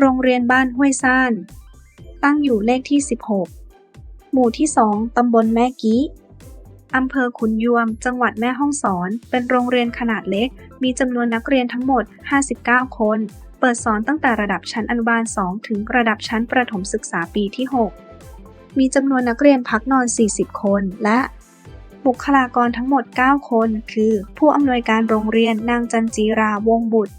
โรงเรียนบ้านห้วยซ่าน ตั้งอยู่เลขที่ 16 หมู่ที่ 2 ตำบลแม่กี้อำเภอขุนยวม จังหวัดแม่ฮ่องสอน เป็นโรงเรียนขนาดเล็ก มีจำนวนนักเรียนทั้งหมด 59 คน เปิดสอนตั้งแต่ระดับชั้นอนุบาล 2 ถึงระดับชั้นประถมศึกษาปีที่ 6 มีจำนวนนักเรียนพักนอน 40 คน และบุคลากรทั้งหมด 9 คน คือ ผู้อำนวยการโรงเรียนนางจันจีราวงศ์บุตร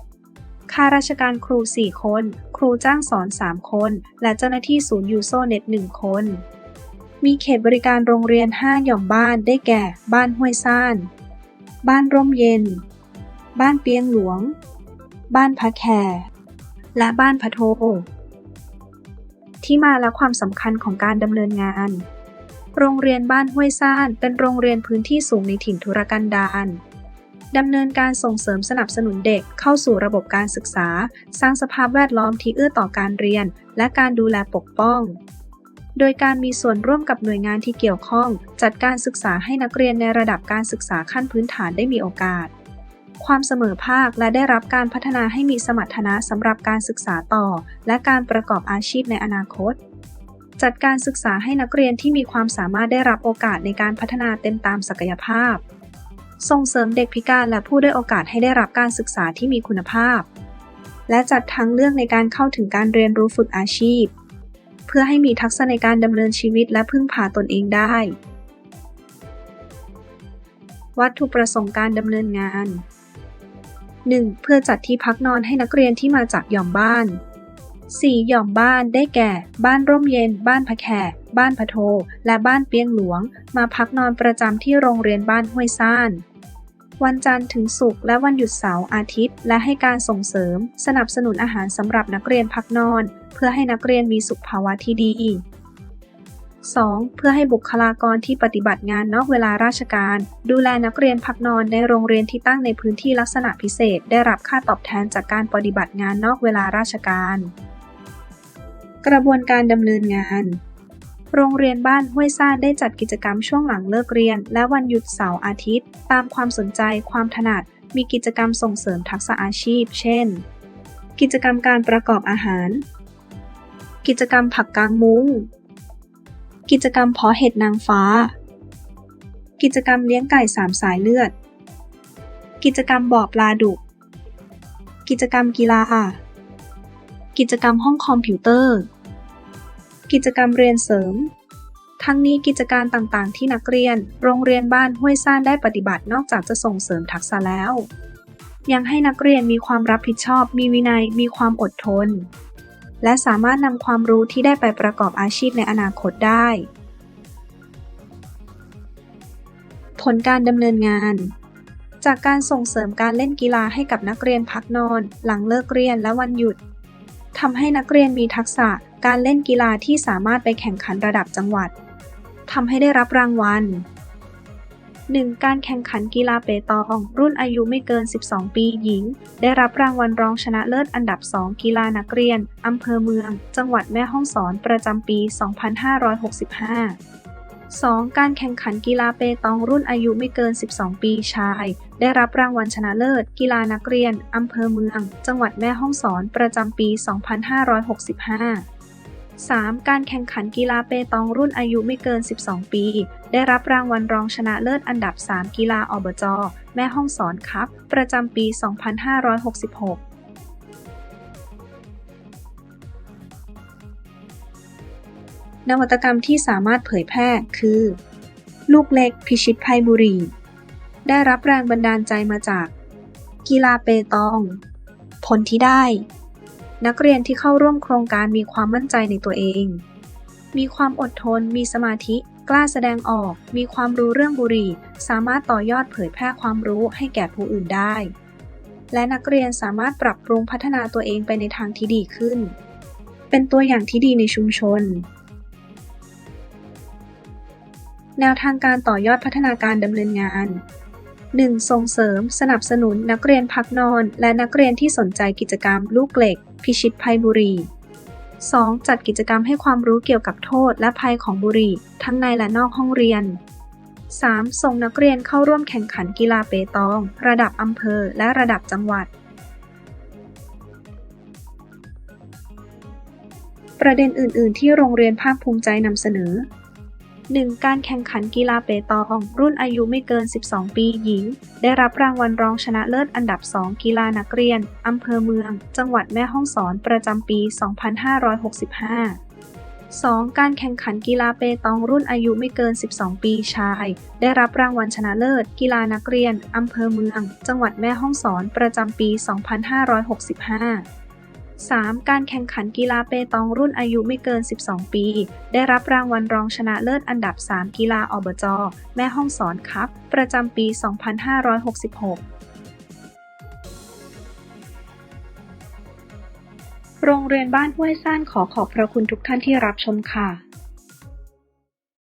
ข้าราชการครู 4 คน ครูจ้างสอน 3 คน และเจ้าหน้าที่ศูนย์ยูโซเน็ต 1 คน มีเขตบริการโรงเรียน 5 หย่อมบ้านได้แก่ บ้านห้วยซ่าน บ้านร่มเย็น บ้านเปียงหลวง บ้านพระแคและบ้านพะโท ที่มาและความสำคัญของการดำเนินงานโรงเรียนบ้านห้วยซ่านเป็นโรงเรียนพื้นที่สูงในถิ่นทุรกันดาร ดำเนินการส่งเสริมสนับสนุนเด็กเข้าสู่ระบบการศึกษา สร้างสภาพแวดล้อมที่เอื้อต่อการเรียน และการดูแลปกป้อง โดยการมีส่วนร่วมกับหน่วยงานที่เกี่ยวข้อง จัดการศึกษาให้นักเรียนในระดับการศึกษาขั้นพื้นฐานได้มีโอกาส ความเสมอภาคและได้รับการพัฒนาให้มีสมรรถนะสำหรับการศึกษาต่อ และการประกอบอาชีพในอนาคตจัดการศึกษาให้นักเรียนที่มีความสามารถได้รับโอกาสในการพัฒนาเต็มตามศักยภาพ ส่งเสริมเด็กพิการและผู้ได้โอกาสให้ได้รับการศึกษาที่มีคุณภาพ และจัดทางเลือกในการเข้าถึงการเรียนรู้ฝึกอาชีพ เพื่อให้มีทักษะในการดำเนินชีวิตและพึ่งพาตนเองได้ วัตถุประสงค์การดำเนินงาน 1. เพื่อจัดที่พักนอนให้นักเรียนที่มาจากหย่อมบ้าน 4. หย่อมบ้านได้แก่ บ้านร่มเย็น บ้านพะแขก บ้านพะโท และบ้านเปียงหลวง มาพักนอนประจำที่โรงเรียนบ้านห้วยซ่าน วันจันทร์ถึงศุกร์และวันหยุดเสาร์อาทิตย์ และให้การส่งเสริม สนับสนุนอาหารสำหรับนักเรียนพักนอน เพื่อให้นักเรียนมีสุขภาวะที่ดี 2. เพื่อให้บุคลากรที่ปฏิบัติงานนอกเวลาราชการ ดูแลนักเรียนพักนอนในโรงเรียนที่ตั้งในพื้นที่ลักษณะพิเศษ ได้รับค่าตอบแทนจากการปฏิบัติงานนอกเวลาราชการ กระบวนการดำเนินงาน โรงเรียนบ้านห้วยซ่านได้จัดกิจกรรมช่วงหลังเลิกเรียน และวันหยุดเสาร์อาทิตย์ ตามความสนใจความถนัด มีกิจกรรมส่งเสริมทักษะอาชีพ เช่น กิจกรรมการประกอบอาหาร กิจกรรมผักกางมุ้ง กิจกรรมเพาะเห็ดนางฟ้า กิจกรรมเลี้ยงไก่สามสายเลือด กิจกรรมบ่อปลาดุก กิจกรรมกีฬา กิจกรรมห้องคอมพิวเตอร์ กิจกรรมเรียนเสริม ทั้งนี้กิจการต่างๆ ที่นักเรียน โรงเรียนบ้านห้วยซ่านได้ปฏิบัตินอกจากจะส่งเสริมทักษะแล้ว ยังให้นักเรียนมีความรับผิดชอบ มีวินัย มีความอดทน และสามารถนำความรู้ที่ได้ไปประกอบอาชีพในอนาคตได้ ผลการดำเนินงานจากการส่งเสริมการเล่นกีฬาให้กับนักเรียนพักนอน หลังเลิกเรียนและวันหยุดทำให้นักเรียนมีทักษะ การเล่นกีฬาที่สามารถไปแข่งขันระดับจังหวัดทำให้ได้รับรางวัล 1. การแข่งขันกีฬาเปตองรุ่นอายุไม่เกิน 12 ปีหญิง ได้รับรางวัลรองชนะเลิศอันดับ 2 กีฬานักเรียนอำเภอเมือง จังหวัดแม่ฮ่องสอนประจำปี 2565 2. การแข่งขันกีฬาเปตองรุ่นอายุไม่เกิน 12 ปีชาย ได้รับรางวัลชนะเลิศ กีฬานักเรียนอำเภอเมือง จังหวัดแม่ฮ่องสอนประจำปี 2565 3. การแข่งขันกีฬาเปตองรุ่นอายุไม่เกิน 12 ปี ได้รับรางวัลรองชนะเลิศอันดับ 3 กีฬาอบจ แม่ฮ่องสอนครับ ประจำปี 2566 นวัตกรรมที่สามารถเผยแพร่คือ ลูกเล็กพิชิตภัยบุรี ได้รับแรงบันดาลใจมาจาก กีฬาเปตอง ผลที่ได้ นักเรียนที่เข้าร่วมโครงการมีความมั่นใจในตัวเอง มีความอดทน มีสมาธิ กล้าแสดงออก มีความรู้เรื่องบุหรี่ สามารถต่อยอดเผยแพร่ความรู้ให้แก่ผู้อื่นได้ และนักเรียนสามารถปรับปรุงพัฒนาตัวเองไปในทางที่ดีขึ้น เป็นตัวอย่างที่ดีในชุมชน แนวทางการต่อยอดพัฒนาการดำเนินงาน 1. ส่งเสริม สนับสนุนนักเรียนพักนอน และนักเรียนที่สนใจกิจกรรมลูกเหล็ก พิชิตภัยบุหรี่ 2. จัดกิจกรรมให้ความรู้เกี่ยวกับโทษและภัยของบุหรี่ ทั้งในและนอกห้องเรียน 3. ส่งนักเรียนเข้าร่วมแข่งขันกีฬาเปตอง ระดับอำเภอและระดับจังหวัด ประเด็นอื่น ๆ ที่โรงเรียนภาคภูมิใจนำเสนอ 1. การแข่งขันกีฬาเปตองรุ่นอายุไม่เกิน 12 ปีหญิง ได้รับรางวัลรองชนะเลิศอันดับ 2 กีฬานักเรียน อำเภอเมือง จังหวัดแม่ฮ่องสอน ประจำปี 2565 2. การแข่งขันกีฬาเปตองรุ่นอายุไม่เกิน 12 ปีชาย ได้รับรางวัลชนะเลิศ กีฬานักเรียน อำเภอเมือง จังหวัดแม่ฮ่องสอน ประจำปี 2565 3. การแข่งขันกีฬาเปตองรุ่นอายุไม่เกิน 12 ปี ได้รับรางวัลรองชนะเลิศอันดับ 3 กีฬาอบจ แม่ห้องสอนครับ ประจำปี 2566โรงเรียนบ้านห้วยซ่านขอขอบพระคุณทุกท่านที่รับชมค่ะ